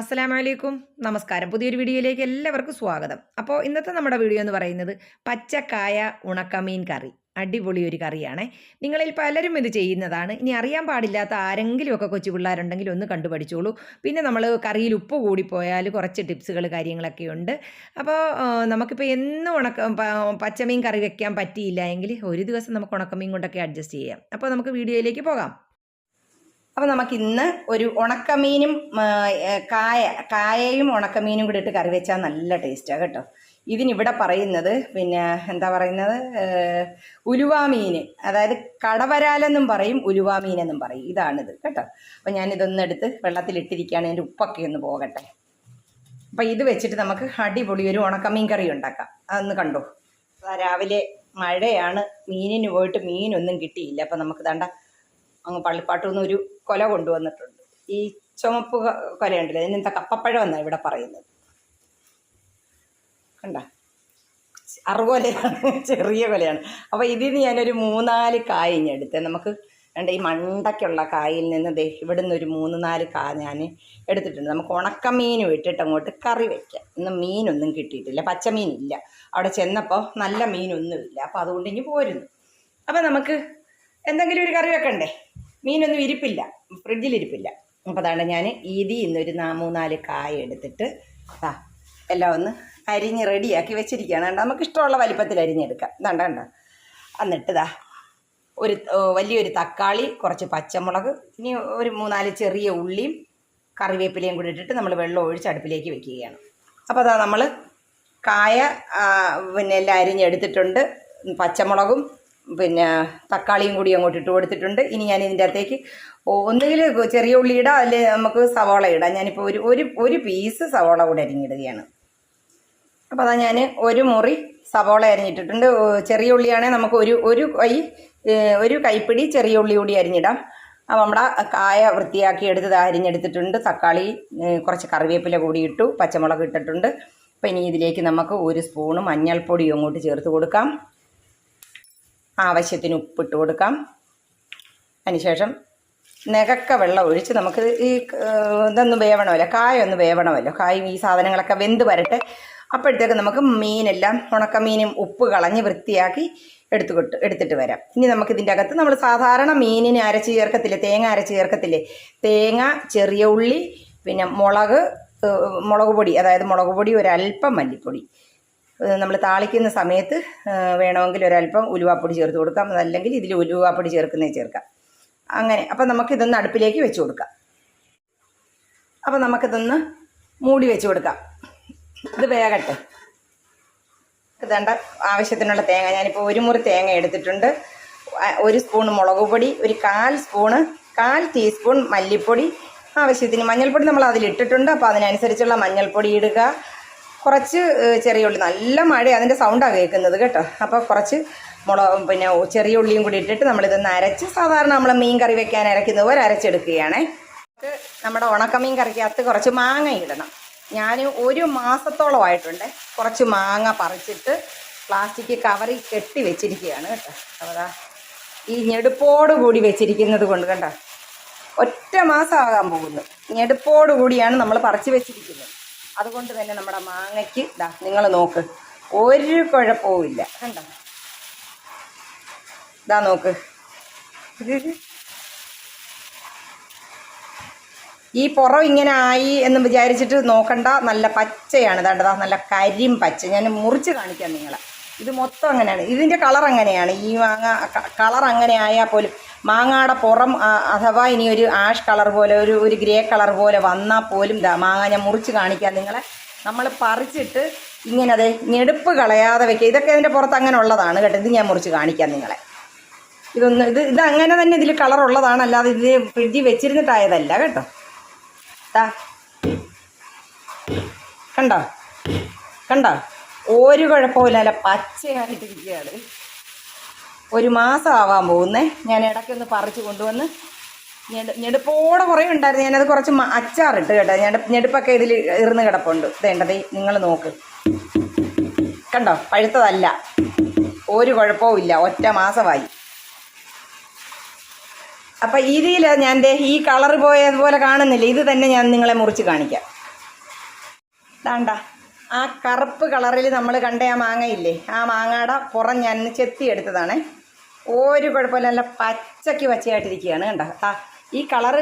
അസ്സലാമു വലൈക്കും നമസ്കാരം. പുതിയൊരു വീഡിയോയിലേക്ക് എല്ലാവർക്കും സ്വാഗതം. അപ്പോൾ ഇന്നത്തെ നമ്മുടെ വീഡിയോ എന്ന് പറയുന്നത് പച്ചക്കായ ഉണക്കമീൻ കറി. അടിപൊളി ഒരു കറിയാണ്. നിങ്ങളിൽ പലരും ഇത് ചെയ്യുന്നതാണ്. ഇനി അറിയാൻ പാടില്ലാത്ത ആരെങ്കിലുമൊക്കെ കൊച്ചു പിള്ളേരുണ്ടെങ്കിൽ ഒന്ന് കണ്ടുപഠിച്ചോളൂ പിന്നെ നമ്മൾ കറിയിൽ ഉപ്പ് കൂടിപ്പോയാൽ കുറച്ച് ടിപ്സുകൾ കാര്യങ്ങളൊക്കെ ഉണ്ട്. അപ്പോൾ നമുക്കിപ്പോൾ എന്നും ഉണക്ക പച്ചമീൻ കറി വെക്കാൻ പറ്റിയില്ല എങ്കിൽ ഒരു ദിവസം നമുക്ക് ഉണക്കമീൻ കൊണ്ടൊക്കെ അഡ്ജസ്റ്റ് ചെയ്യാം. അപ്പോൾ നമുക്ക് വീഡിയോയിലേക്ക് പോകാം. അപ്പോൾ നമുക്ക് ഇന്ന് ഒരു ഉണക്കമീനും കായ കായയും ഉണക്കമീനും കൂടി ഇട്ട് കറി വെച്ചാൽ നല്ല ടേസ്റ്റാണ് കേട്ടോ. ഇതിനിവിടെ പറയുന്നത് പിന്നെ എന്താ പറയുന്നത്? ഉലുവാമീൻ അതായത് കടവരാലെന്നും പറയും ഉലുവാമീനെന്നും പറയും. ഇതാണിത് കേട്ടോ. അപ്പോൾ ഞാനിതൊന്ന് എടുത്ത് വെള്ളത്തിലിട്ടിരിക്കുകയാണ്. എന്റെ ഉപ്പൊക്കെ ഒന്ന് പോകട്ടെ. അപ്പം ഇത് വെച്ചിട്ട് നമുക്ക് അടിപൊളി ഒരു ഉണക്കമീൻ കറി ഉണ്ടാക്കാം. അതൊന്ന് കണ്ടോ? രാവിലെ മഴയാണ്. മീനിന് പോയിട്ട് മീനൊന്നും കിട്ടിയില്ല. അപ്പം നമുക്ക് ദണ്ട അങ്ങ് പള്ളിപ്പാട്ടിൽ നിന്ന് ഒരു കൊല കൊണ്ടുവന്നിട്ടുണ്ട്. ഈ ചുമപ്പ് കൊലയുണ്ടല്ലോ ഇതിനെന്താ കപ്പപ്പഴം എന്നാണ് ഇവിടെ പറയുന്നത്? കണ്ട? അറുകൊലയാണ് ചെറിയ കൊലയാണ്. അപ്പോൾ ഇതിൽ നിന്ന് ഞാനൊരു മൂന്നാൽ കായ് ഇനി എടുത്ത്. നമുക്ക് രണ്ട് ഈ മണ്ടയ്ക്കുള്ള കായിൽ നിന്ന് ദേ ഇവിടുന്ന് ഒരു മൂന്ന് നാല് കാ ഞാൻ എടുത്തിട്ടുണ്ട്. നമുക്ക് ഉണക്കമീനും ഇട്ടിട്ട് അങ്ങോട്ട് കറി വയ്ക്കാം ഇന്ന് മീനൊന്നും കിട്ടിയിട്ടില്ല പച്ചമീനില്ല. അവിടെ ചെന്നപ്പോൾ നല്ല മീനൊന്നുമില്ല. അപ്പോൾ അതുകൊണ്ട് ഇനി പോരുന്നു. അപ്പോൾ നമുക്ക് എന്തെങ്കിലും ഒരു കറി വെക്കണ്ടേ? മീനൊന്നും ഇരിപ്പില്ല. ഫ്രിഡ്ജിലിരിപ്പില്ല അപ്പോൾ അതാണ് ഞാൻ ഈതി ഇന്നൊരു മൂന്നാൽ കായ എടുത്തിട്ട് ആ എല്ലാം ഒന്ന് അരിഞ്ഞ് റെഡിയാക്കി വെച്ചിരിക്കുകയാണ്. കണ്ടോ? നമുക്ക് ഇഷ്ടമുള്ള വലിപ്പത്തിൽ അരിഞ്ഞെടുക്കാം. ഇതാണ്ട കണ്ടോ? എന്നിട്ട് ദാ ഒരു വലിയൊരു തക്കാളി കുറച്ച് പച്ചമുളക് ഇനി ഒരു മൂന്നാൽ ചെറിയ ഉള്ളിയും കറിവേപ്പിലയും കൂടി ഇട്ടിട്ട് നമ്മൾ വെള്ളം ഒഴിച്ച് അടുപ്പിലേക്ക് വെക്കുകയാണ്. അപ്പോൾ അതാ നമ്മൾ കായ പിന്നെ എല്ലാം അരിഞ്ഞെടുത്തിട്ടുണ്ട്. പച്ചമുളകും പിന്നെ തക്കാളിയും കൂടി അങ്ങോട്ട് ഇട്ട് കൊടുത്തിട്ടുണ്ട്. ഇനി ഞാൻ ഇതിന്റെ അകത്തേക്ക് ഒന്നുകിൽ ചെറിയ ഉള്ളി ഇടാം അല്ലെങ്കിൽ നമുക്ക് സവാള ഇടാം. ഞാനിപ്പോൾ ഒരു ഒരു ഒരു പീസ് സവാള കൂടെ അരിഞ്ഞിടുകയാണ്. അപ്പോൾ അതാ ഞാൻ ഒരു മുറി സവാള അരിഞ്ഞിട്ടിട്ടുണ്ട്. ചെറിയ ഉള്ളിയാണെങ്കിൽ നമുക്ക് ഒരു ഒരു കൈ ഒരു കൈപ്പിടി ചെറിയ ഉള്ളി കൂടി അരിഞ്ഞിടാം. അപ്പോൾ നമ്മുടെ കായ വൃത്തിയാക്കി എടുത്ത് അരിഞ്ഞെടുത്തിട്ടുണ്ട്. തക്കാളി കുറച്ച് കറിവേപ്പില കൂടി ഇട്ടു പച്ചമുളക് ഇട്ടിട്ടുണ്ട്. അപ്പോൾ ഇനി ഇതിലേക്ക് നമുക്ക് ഒരു സ്പൂണ് മഞ്ഞൾപ്പൊടിയും അങ്ങോട്ട് ചേർത്ത് കൊടുക്കാം. ആവശ്യത്തിന് ഉപ്പിട്ട് കൊടുക്കാം. അതിനുശേഷം നികക്ക വെള്ളം ഒഴിച്ച് നമുക്ക് ഈ ഇതൊന്ന് വേവണമല്ലോ കായ ഒന്ന് വേവണമല്ലോ. കായും ഈ സാധനങ്ങളൊക്കെ വെന്ത് വരട്ടെ. അപ്പോഴത്തേക്ക് നമുക്ക് മീനെല്ലാം ഉണക്കമീനും ഉപ്പ് കളഞ്ഞ് വൃത്തിയാക്കി എടുത്തു കൊട്ട് എടുത്തിട്ട് വരാം. ഇനി നമുക്ക് ഇതിന്റെ അകത്ത് നമ്മൾ സാധാരണ മീനിന് അരച്ച് ചേർക്കത്തില്ലേ തേങ്ങ അരച്ച് ചേർക്കത്തില്ലേ? തേങ്ങ ചെറിയ ഉള്ളി പിന്നെ മുളക് മുളക് പൊടി അതായത് മുളക് പൊടി ഒരല്പം മല്ലിപ്പൊടി. നമ്മൾ താളിക്കുന്ന സമയത്ത് വേണമെങ്കിൽ ഒരല്പം ഉലുവാപ്പൊടി ചേർത്ത് കൊടുക്കാം. അതല്ലെങ്കിൽ ഇതിൽ ഉലുവാപ്പൊടി ചേർക്കുന്നേ ചേർക്കാം. അങ്ങനെ. അപ്പം നമുക്കിതൊന്ന് അടുപ്പിലേക്ക് വെച്ച് കൊടുക്കാം. അപ്പം നമുക്കിതൊന്ന് മൂടി വെച്ച് കൊടുക്കാം. ഇത് വേകട്ടെ. ഇതേണ്ട ആവശ്യത്തിനുള്ള തേങ്ങ. ഞാനിപ്പോൾ ഒരു മുറി തേങ്ങ എടുത്തിട്ടുണ്ട്. ഒരു സ്പൂൺ മുളക് പൊടി ഒരു കാൽ സ്പൂണ് കാൽ ടീസ്പൂൺ മല്ലിപ്പൊടി. ആവശ്യത്തിന് മഞ്ഞൾപ്പൊടി നമ്മൾ അതിലിട്ടിട്ടുണ്ട്. അപ്പോൾ അതിനനുസരിച്ചുള്ള മഞ്ഞൾപ്പൊടി ഇടുക. കുറച്ച് ചെറിയ ഉള്ളി. നല്ല മഴ അതിന്റെ സൗണ്ടാണ് കേൾക്കുന്നത് കേട്ടോ. അപ്പോൾ കുറച്ച് മുളക് പിന്നെ ചെറിയ ഉള്ളിയും കൂടി ഇട്ടിട്ട് നമ്മളിതൊന്ന് അരച്ച് സാധാരണ നമ്മൾ മീൻ കറി വെക്കാൻ അരയ്ക്കുന്നത് പോലെ അരച്ചെടുക്കുകയാണേ. നമ്മുടെ ഉണക്കമീൻ കറിക്കകത്ത് കുറച്ച് മാങ്ങ ഇടണം. ഞാൻ ഒരു മാസത്തോളമായിട്ടുണ്ട് കുറച്ച് മാങ്ങ പറിച്ചിട്ട് പ്ലാസ്റ്റിക് കവറിൽ കെട്ടി വെച്ചിരിക്കുകയാണ് കേട്ടോ. അപ്പോൾ ഈ ഞെടുപ്പോട് കൂടി വെച്ചിരിക്കുന്നത് കൊണ്ട് കണ്ടോ ഒറ്റ മാസമാകാൻ പോകുന്നു. ഞെടുപ്പോട് കൂടിയാണ് നമ്മൾ പറിച്ച് വെച്ചിരിക്കുന്നത്. അതുകൊണ്ട് തന്നെ നമ്മുടെ മാങ്ങയ്ക്ക് ഇതാ നിങ്ങൾ നോക്ക് ഒരു കുഴപ്പവും ഇല്ല. കണ്ടോ? ഇതാ നോക്ക്. ഈ പുറം ഇങ്ങനെ ആയി എന്ന് വിചാരിച്ചിട്ട് നോക്കണ്ട നല്ല പച്ചയാണ്. ഇതാണ്ടതാ നല്ല കരിം പച്ച. ഞാൻ മുറിച്ച് കാണിക്കാം നിങ്ങളെ. ഇത് മൊത്തം അങ്ങനെയാണ്. ഇതിന്റെ കളർ അങ്ങനെയാണ്. ഈ മാങ്ങ കളർ അങ്ങനെ ആയാൽ പോലും മാങ്ങയുടെ പുറം അഥവാ ഇനി ഒരു ആഷ് കളർ പോലെ ഒരു ഒരു ഗ്രേ കളർ പോലെ വന്നാൽ പോലും ദാ മാങ്ങ ഞാൻ മുറിച്ച് കാണിക്കാം നിങ്ങളെ. നമ്മൾ പറിച്ചിട്ട് ഇങ്ങനെ അതെ ഞെടുപ്പ് കളയാതെ വെക്കുക. ഇതൊക്കെ ഇതിന്റെ പുറത്ത് അങ്ങനെ ഉള്ളതാണ് കേട്ടോ. ഇത് ഞാൻ മുറിച്ച് കാണിക്കാം നിങ്ങളെ. ഇതൊന്ന് ഇത് ഇത് അങ്ങനെ തന്നെ ഇതിൽ കളർ ഉള്ളതാണ്. അല്ലാതെ ഇത് ഫ്രിഡ്ജിൽ വെച്ചിരുന്നിട്ടായതല്ല കേട്ടോ. ദാ. കണ്ടോ? കണ്ടോ? ഒരു കുഴപ്പമില്ല അല്ല പച്ചയായിട്ടിരിക്കുകയാണ്. ഒരു മാസം ആവാൻ പോകുന്നേ. ഞാൻ ഇടയ്ക്കൊന്ന് പറിച്ച് കൊണ്ടുവന്ന് ഞെട് ഞെടുപ്പോടെ കുറേ ഉണ്ടായിരുന്നു. ഞാനത് കുറച്ച് അച്ചാറിട്ട് കേട്ടോ. ഞെട ഞെടുപ്പൊക്കെ ഇതിൽ ഇറന്ന് കിടപ്പുണ്ട്. വേണ്ടത് നിങ്ങൾ നോക്ക്. കണ്ടോ? പഴുത്തതല്ല. ഒരു കുഴപ്പവും ഇല്ല. ഒറ്റ മാസമായി. അപ്പം ഇതിൽ ഞാൻ ഈ കളർ പോയതുപോലെ കാണുന്നില്ല. ഇത് തന്നെ ഞാൻ നിങ്ങളെ മുറിച്ച് കാണിക്കാം. ദാണ്ട. ആ കറുപ്പ് കളറിൽ നമ്മൾ കണ്ട ആ മാങ്ങയില്ലേ? ആ മാങ്ങയുടെ പുറം ഞാൻ ചെത്തി എടുത്തതാണ്. ഒരു കുഴപ്പമില്ല. നല്ല പച്ചയ്ക്ക് പച്ചയായിട്ടിരിക്കുകയാണ് കണ്ട? ആ ഈ കളറ്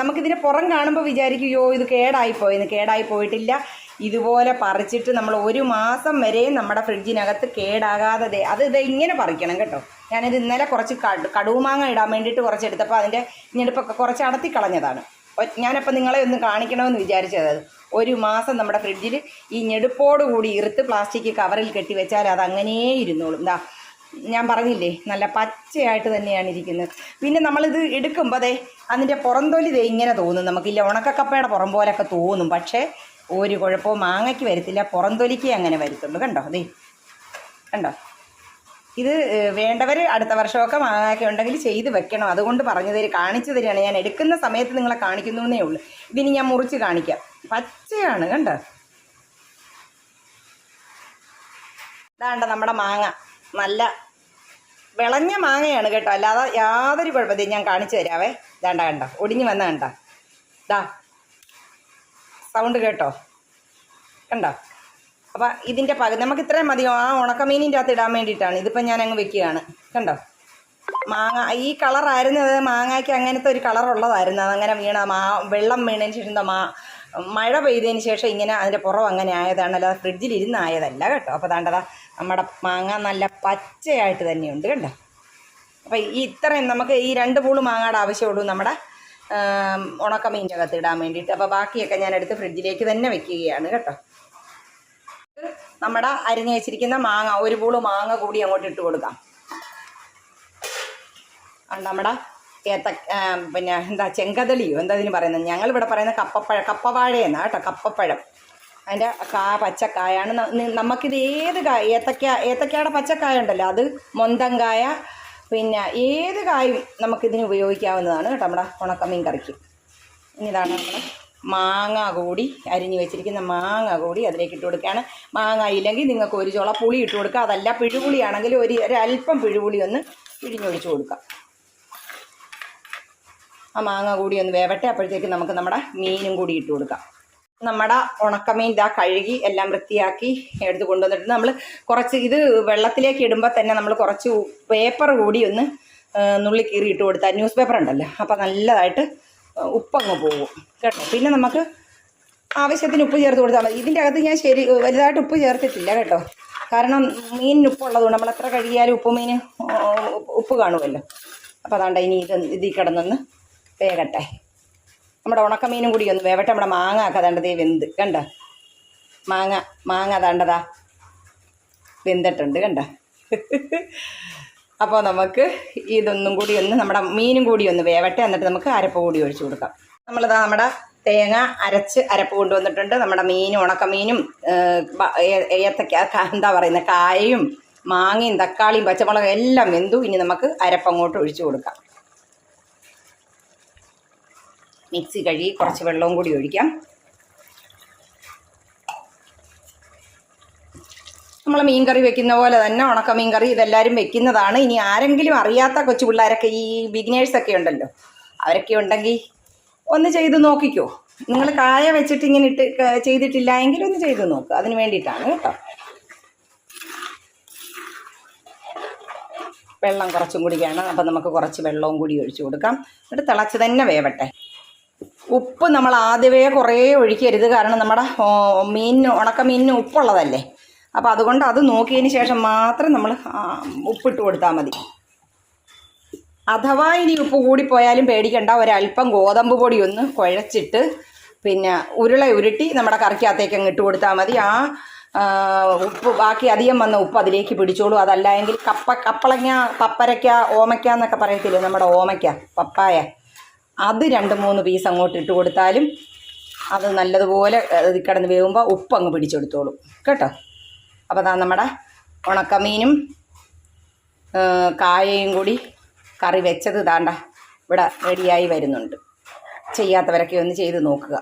നമുക്കിതിന്റെ പുറം കാണുമ്പോൾ വിചാരിക്കും യോ ഇത് കേടായിപ്പോയെന്ന് കേടായി പോയിട്ടില്ല ഇതുപോലെ പറിച്ചിട്ട് നമ്മൾ ഒരു മാസം വരെയും നമ്മുടെ ഫ്രിഡ്ജിനകത്ത് കേടാകാതെ അത് ഇത് ഇങ്ങനെ പറിക്കണം കേട്ടോ. ഞാനിത് ഇന്നലെ കുറച്ച് കടു കടുവുമാങ്ങ ഇടാൻ വേണ്ടിയിട്ട് കുറച്ച് എടുത്തപ്പോൾ അതിന്റെ ഞെടുപ്പൊക്കെ കുറച്ച് അടത്തി കളഞ്ഞതാണ്. ഞാനപ്പോൾ നിങ്ങളെ ഒന്ന് കാണിക്കണമെന്ന് വിചാരിച്ചത് ഒരു മാസം നമ്മുടെ ഫ്രിഡ്ജിൽ ഈ ഞെടുപ്പോടുകൂടി ഇറുത്ത് പ്ലാസ്റ്റിക് കവറിൽ കെട്ടി വെച്ചാൽ അത് അങ്ങനെ ഇരുന്നോളും. എന്താ ഞാൻ പറഞ്ഞില്ലേ നല്ല പച്ചയായിട്ട് തന്നെയാണ് ഇരിക്കുന്നത്. പിന്നെ നമ്മളിത് എടുക്കുമ്പോൾ അതെ അതിന്റെ പുറംതൊലി ദേ ഇങ്ങനെ തോന്നും. നമുക്കില്ല ഉണക്കക്കപ്പയുടെ പുറം പോലൊക്കെ തോന്നും. പക്ഷേ ഒരു കുഴപ്പവും മാങ്ങയ്ക്ക് വരത്തില്ല പുറംതൊലിക്ക് അങ്ങനെ വരുത്തുള്ളൂ. കണ്ടോ? ദേ കണ്ടോ? ഇത് വേണ്ടവർ അടുത്ത വർഷമൊക്കെ മാങ്ങയൊക്കെ ഉണ്ടെങ്കിൽ ചെയ്ത് വെക്കണം. അതുകൊണ്ട് പറഞ്ഞു തരും കാണിച്ചു തരികയാണ്. ഞാൻ എടുക്കുന്ന സമയത്ത് നിങ്ങളെ കാണിക്കുന്നു എന്നേ ഉള്ളൂ. ഇതിനി ഞാൻ മുറിച്ച് കാണിക്കാം. പച്ചയാണ് കണ്ടോ? ഇതാണ്ട നമ്മുടെ മാങ്ങ. നല്ല വിളഞ്ഞ മാങ്ങയാണ് കേട്ടോ. അല്ലാതെ യാതൊരു കുഴപ്പത്തിൽ ഞാൻ കാണിച്ചു തരാവേ. ഇതാണ്ട കണ്ട. ഒടിഞ്ഞു വന്ന കണ്ട. ദാ. സൗണ്ട് കേട്ടോ. കണ്ടോ. അപ്പം ഇതിന്റെ പകുതി നമുക്ക് ഇത്രയും മതിയോ? ആ ഉണക്കമീനിന്റെ അകത്ത് ഇടാൻ വേണ്ടിയിട്ടാണ്. ഇതിപ്പം ഞാൻ അങ്ങ് വെക്കുകയാണ്. കണ്ടോ. മാങ്ങ ഈ കളറായിരുന്നത് മാങ്ങയ്ക്ക് അങ്ങനത്തെ ഒരു കളറുള്ളതായിരുന്നു അതങ്ങനെ വീണ മാ വെള്ളം വീണതിന് ശേഷം മാ മഴ പെയ്തതിന് ശേഷം ഇങ്ങനെ അതിന്റെ പുറം അങ്ങനെ ആയതാണ്. അല്ലാതെ ഫ്രിഡ്ജിൽ ഇരുന്നായതല്ല കേട്ടോ. അപ്പോൾ ദാണ്ടതാ നമ്മുടെ മാങ്ങ നല്ല പച്ചയായിട്ട് തന്നെയുണ്ട് കണ്ടോ? അപ്പോൾ ഈ ഇത്രയും നമുക്ക് ഈ രണ്ട് പൂൾ മാങ്ങയുടെ ആവശ്യമുള്ളൂ നമ്മുടെ ഉണക്കമീന്റെ അകത്ത് ഇടാൻ വേണ്ടിയിട്ട്. അപ്പോൾ ബാക്കിയൊക്കെ ഞാൻ എടുത്ത് ഫ്രിഡ്ജിലേക്ക് തന്നെ വെക്കുകയാണ് കേട്ടോ. നമ്മുടെ അരിഞ്ഞു വെച്ചിരിക്കുന്ന മാങ്ങ ഒരു പൂൾ മാങ്ങ കൂടി അങ്ങോട്ട് ഇട്ട് കൊടുക്കാം. നമ്മുടെ ഏത്ത പിന്നെ എന്താ ചെങ്കതളിയോ? എന്താ ഇതിന് പറയുന്നത്? ഞങ്ങളിവിടെ പറയുന്ന കപ്പപ്പഴ കപ്പവാഴയെന്നാ കേട്ടോ കപ്പപ്പഴം. അതിന്റെ കാ പച്ചക്കായാണ്. നമുക്കിത് ഏത് കായ ഏത്തക്ക ഏത്തക്കയുടെ പച്ചക്കായ ഉണ്ടല്ലോ അത് മൊന്തങ്കായ പിന്നെ ഏത് കായും നമുക്കിതിന് ഉപയോഗിക്കാവുന്നതാണ് കേട്ടോ നമ്മുടെ ഉണക്കമീൻ കറിക്ക്. ഇനി ഇതാണ് നമ്മുടെ മാങ്ങ കൂടി അരിഞ്ഞു വെച്ചിരിക്കുന്ന മാങ്ങ കൂടി അതിലേക്ക് ഇട്ട് കൊടുക്കുകയാണ്. മാങ്ങ ഇല്ലെങ്കിൽ നിങ്ങൾക്ക് ഒരു ചോള പുളി ഇട്ട് കൊടുക്കുക. അതല്ല പിഴുപുളിയാണെങ്കിൽ ഒരു ഒരല്പം പിഴുപുളി ഒന്ന് പിഴിഞ്ഞൊഴിച്ച് കൊടുക്കാം ആ മാങ്ങ കൂടി ഒന്ന് വേവട്ടെ അപ്പോഴത്തേക്ക് നമുക്ക് നമ്മുടെ മീനും കൂടി ഇട്ട് കൊടുക്കാം. നമ്മുടെ ഉണക്കമീൻ ഇതാ കഴുകി എല്ലാം വൃത്തിയാക്കി എടുത്ത് കൊണ്ടുവന്നിട്ട് നമ്മൾ കുറച്ച് ഇത് വെള്ളത്തിലേക്ക് ഇടുമ്പോൾ തന്നെ നമ്മൾ കുറച്ച് പേപ്പർ കൂടി ഒന്ന് നുള്ളി കീറി ഇട്ട് കൊടുത്താൽ ന്യൂസ് പേപ്പർ ഉണ്ടല്ലോ. അപ്പോൾ നല്ലതായിട്ട് ഉപ്പങ്ങ് പോകും കേട്ടോ? പിന്നെ നമുക്ക് ആവശ്യത്തിന് ഉപ്പ് ചേർത്ത് കൊടുത്താൽ മതി. ഇതിന്റെ അകത്ത് ഞാൻ ശരി വലുതായിട്ട് ഉപ്പ് ചേർത്തിട്ടില്ല കേട്ടോ. കാരണം മീനിന് ഉപ്പുള്ളതുകൊണ്ട് നമ്മൾ എത്ര കഴുകിയാലും ഉപ്പ് മീൻ ഉപ്പ് കാണുമല്ലോ. അപ്പോൾ അതാണ്ട് ഇനി ഇത് ഇതിൽ കിടന്നൊന്ന് വേകട്ടെ. നമ്മുടെ ഉണക്കമീനും കൂടി ഒന്ന് വേവട്ടെ നമ്മുടെ മാങ്ങ ഒക്കെ അതാണ്ടതേ വെന്ത്. കണ്ട? മാങ്ങ മാങ്ങ അതാണ്ടതാ വെന്തിട്ടുണ്ട് കണ്ട? അപ്പോൾ നമുക്ക് ഇതൊന്നും കൂടി ഒന്ന് നമ്മുടെ മീനും കൂടി ഒന്ന് വേവട്ടെ എന്നിട്ട് നമുക്ക് അരപ്പ് കൂടി ഒഴിച്ചു കൊടുക്കാം. നമ്മളിതാ നമ്മുടെ തേങ്ങ അരച്ച് അരപ്പ് കൊണ്ടുവന്നിട്ടുണ്ട്. നമ്മുടെ മീനും ഉണക്കമീനും ഏത്തക്ക എന്താ പറയുന്നത് കായയും മാങ്ങയും തക്കാളിയും പച്ചമുളകും എല്ലാം വെന്തു. ഇനി നമുക്ക് അരപ്പങ്ങോട്ട് ഒഴിച്ചു കൊടുക്കാം. മിക്സി കഴുകി കുറച്ച് വെള്ളവും കൂടി ഒഴിക്കാം. നമ്മൾ മീൻകറി വെക്കുന്ന പോലെ തന്നെ ഉണക്ക മീൻകറി ഇതെല്ലാവരും വെക്കുന്നതാണ്. ഇനി ആരെങ്കിലും അറിയാത്ത കൊച്ചു പിള്ളേരൊക്കെ ഈ ബിഗിനേഴ്സൊക്കെ ഉണ്ടല്ലോ അവരൊക്കെ ഉണ്ടെങ്കിൽ ഒന്ന് ചെയ്ത് നോക്കിക്കോ. നിങ്ങൾ കായ വെച്ചിട്ട് ഇങ്ങനെ ഇട്ട് ചെയ്തിട്ടില്ല എങ്കിൽ ഒന്ന് ചെയ്ത് നോക്കുക അതിന് വേണ്ടിയിട്ടാണ് കേട്ടോ. വെള്ളം കുറച്ചും കൂടി വേണം. അപ്പം നമുക്ക് കുറച്ച് വെള്ളവും കൂടി ഒഴിച്ചു കൊടുക്കാം. എന്നിട്ട് തിളച്ച് തന്നെ വേവട്ടെ. ഉപ്പ് നമ്മൾ ആദ്യമേ കുറേ ഒഴിക്കരുത്. കാരണം നമ്മുടെ മീനിന് ഉണക്ക മീനിന് ഉപ്പുള്ളതല്ലേ. അപ്പോൾ അതുകൊണ്ട് അത് നോക്കിയതിന് ശേഷം മാത്രം നമ്മൾ ഉപ്പിട്ട് കൊടുത്താൽ മതി. അഥവാ ഇനി ഉപ്പ് കൂടിപ്പോയാലും പേടിക്കണ്ട. ഒരല്പം ഗോതമ്പ് പൊടി ഒന്ന് കുഴച്ചിട്ട് പിന്നെ ഉരുള ഉരുട്ടി നമ്മുടെ കറിക്കകത്തേക്ക് അങ്ങ് ഇട്ട് കൊടുത്താൽ മതി. ആ, ഉപ്പ് ബാക്കി അധികം വന്ന ഉപ്പ് അതിലേക്ക് പിടിച്ചോളൂ. അതല്ല എങ്കിൽ കപ്പ കപ്പളങ്ങ പപ്പരയ്ക്ക ഓമയ്ക്ക എന്നൊക്കെ പറയത്തില്ലേ നമ്മുടെ ഓമയ്ക്ക പപ്പായ. അത് രണ്ട് മൂന്ന് പീസ് അങ്ങോട്ട് ഇട്ട് കൊടുത്താലും അത് നല്ലതുപോലെ കിടന്ന് വേകുമ്പോൾ ഉപ്പ് അങ്ങ് പിടിച്ചെടുത്തോളും. കേട്ടോ? അപ്പോൾ അതാ നമ്മുടെ ഉണക്കമീനും കായയും കൂടി കറി വെച്ചത് താണ്ട ഇവിടെ റെഡിയായി വരുന്നുണ്ട്. ചെയ്യാത്തവരൊക്കെ ഒന്ന് ചെയ്ത് നോക്കുക.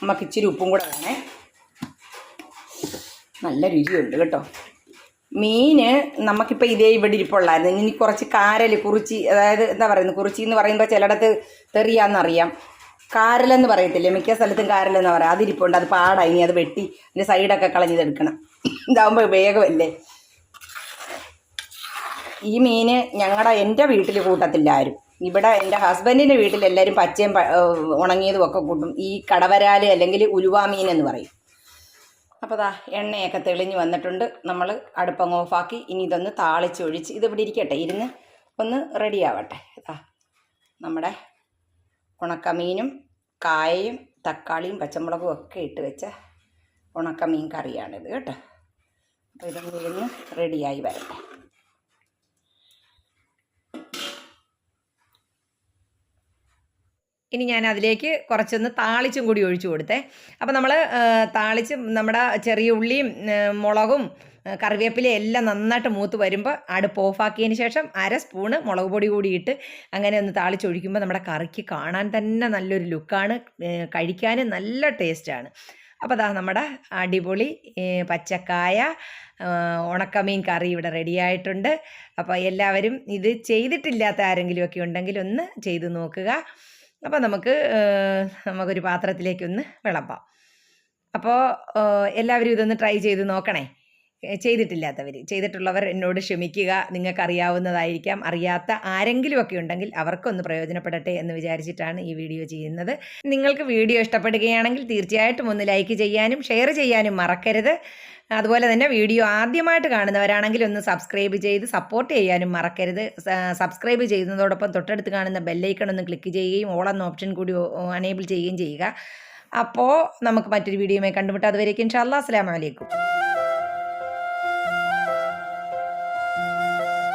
നമുക്ക് ഇച്ചിരി ഉപ്പും കൂടെ വേണേ. നല്ല രുചിയുണ്ട് കേട്ടോ. മീന് നമുക്കിപ്പോൾ ഇതേ ഇവിടെ ഇരിപ്പുള്ളായിരുന്നു. ഇനി കുറച്ച് കാരൽ കുറിച്ചി അതായത് എന്താ പറയുന്നത്? കുറിച്ചി എന്ന് പറയുമ്പോൾ ചിലയിടത്ത് തെറിയാന്നറിയാം കാരലെന്ന് പറയത്തില്ലേ? മിക്ക സ്ഥലത്തും കാരലെന്ന് പറയാം. അതിരിപ്പുണ്ട്. അത് പാടാ ഇനി അത് വെട്ടി അതിന്റെ സൈഡൊക്കെ കളഞ്ഞതെടുക്കണം ഇതാകുമ്പോൾ വേഗമല്ലേ? ഈ മീൻ ഞങ്ങളുടെ എന്റെ വീട്ടിൽ കൂട്ടത്തില്ല ആരും. ഇവിടെ എന്റെ ഹസ്ബൻഡിന്റെ വീട്ടിൽ എല്ലാവരും പച്ചയും ഉണങ്ങിയതും ഒക്കെ കൂട്ടും. ഈ കടവരാൽ അല്ലെങ്കിൽ ഉലുവാ മീൻ എന്ന് പറയും. അപ്പോൾ ദാ എണ്ണയൊക്കെ തെളിഞ്ഞു വന്നിട്ടുണ്ട്. നമ്മൾ അടുപ്പങ്ങ് ഓഫാക്കി. ഇനി ഇതൊന്ന് താളിച്ചൊഴിച്ച് ഇതിവിടെ ഇരിക്കട്ടെ. ഇരുന്ന് ഒന്ന് റെഡി ആവട്ടെ. ദാ നമ്മുടെ ഉണക്കമീനും കായയും തക്കാളിയും പച്ചമുളകും ഒക്കെ ഇട്ട് വെച്ച ഉണക്കമീൻ കറിയാണിത് കേട്ടോ. അപ്പോൾ ഇതൊന്ന് ഇരുന്ന് റെഡിയായി വരട്ടെ. ഇനി ഞാൻ അതിലേക്ക് കുറച്ചൊന്ന് താളിച്ചും കൂടി ഒഴിച്ചു കൊടുത്തേ. അപ്പോൾ നമ്മൾ താളിച്ച് നമ്മുടെ ചെറിയ ഉള്ളിയും മുളകും കറിവേപ്പില എല്ലാം നന്നായിട്ട് മൂത്ത് വരുമ്പോൾ അടുപ്പ് ഓഫാക്കിയതിന് ശേഷം അര സ്പൂണ് മുളക് പൊടി കൂടി ഇട്ട് അങ്ങനെ ഒന്ന് താളിച്ചൊഴിക്കുമ്പോൾ നമ്മുടെ കറിക്ക് കാണാൻ തന്നെ നല്ലൊരു ലുക്കാണ് കഴിക്കാനും നല്ല ടേസ്റ്റാണ്. അപ്പോൾ അതാ നമ്മുടെ അടിപൊളി പച്ചക്കായ ഉണക്കമീൻ കറി ഇവിടെ റെഡിയായിട്ടുണ്ട് അപ്പോൾ എല്ലാവരും ഇത് ചെയ്തിട്ടില്ലാത്ത ആരെങ്കിലുമൊക്കെ ഉണ്ടെങ്കിൽ ഒന്ന് ചെയ്ത് നോക്കുക. അപ്പോൾ നമുക്ക് നമുക്കൊരു പാത്രത്തിലേക്കൊന്ന് വിളമ്പാം. അപ്പോൾ എല്ലാവരും ഇതൊന്ന് ട്രൈ ചെയ്ത് നോക്കണേ. ചെയ്തിട്ടില്ലാത്തവർ ചെയ്തിട്ടുള്ളവർ എന്നോട് ക്ഷമിക്കുക. നിങ്ങൾക്കറിയാവുന്നതായിരിക്കാം. അറിയാത്ത ആരെങ്കിലുമൊക്കെ ഉണ്ടെങ്കിൽ അവർക്കൊന്ന് പ്രയോജനപ്പെടട്ടെ എന്ന് വിചാരിച്ചിട്ടാണ് ഈ വീഡിയോ ചെയ്യുന്നത്. നിങ്ങൾക്ക് വീഡിയോ ഇഷ്ടപ്പെടുകയാണെങ്കിൽ തീർച്ചയായിട്ടും ഒന്ന് ലൈക്ക് ചെയ്യാനും ഷെയർ ചെയ്യാനും മറക്കരുത്. അതുപോലെ തന്നെ വീഡിയോ ആദ്യമായിട്ട് കാണുന്നവരാണെങ്കിൽ ഒന്ന് സബ്സ്ക്രൈബ് ചെയ്ത് സപ്പോർട്ട് ചെയ്യാനും മറക്കരുത്. സബ്സ്ക്രൈബ് ചെയ്യുന്നതോടൊപ്പം തൊട്ടടുത്ത് കാണുന്ന ബെല്ലൈക്കൺ ഒന്ന് ക്ലിക്ക് ചെയ്യുകയും ഓൾ എന്ന ഓപ്ഷൻ കൂടി അനേബിൾ ചെയ്യുകയും ചെയ്യുക. അപ്പോൾ നമുക്ക് മറ്റൊരു വീഡിയോയുമായി കണ്ടുമുട്ടാം. അതുവരേക്കും ഇൻഷാല്ലാ അസ്സാം വലൈക്കും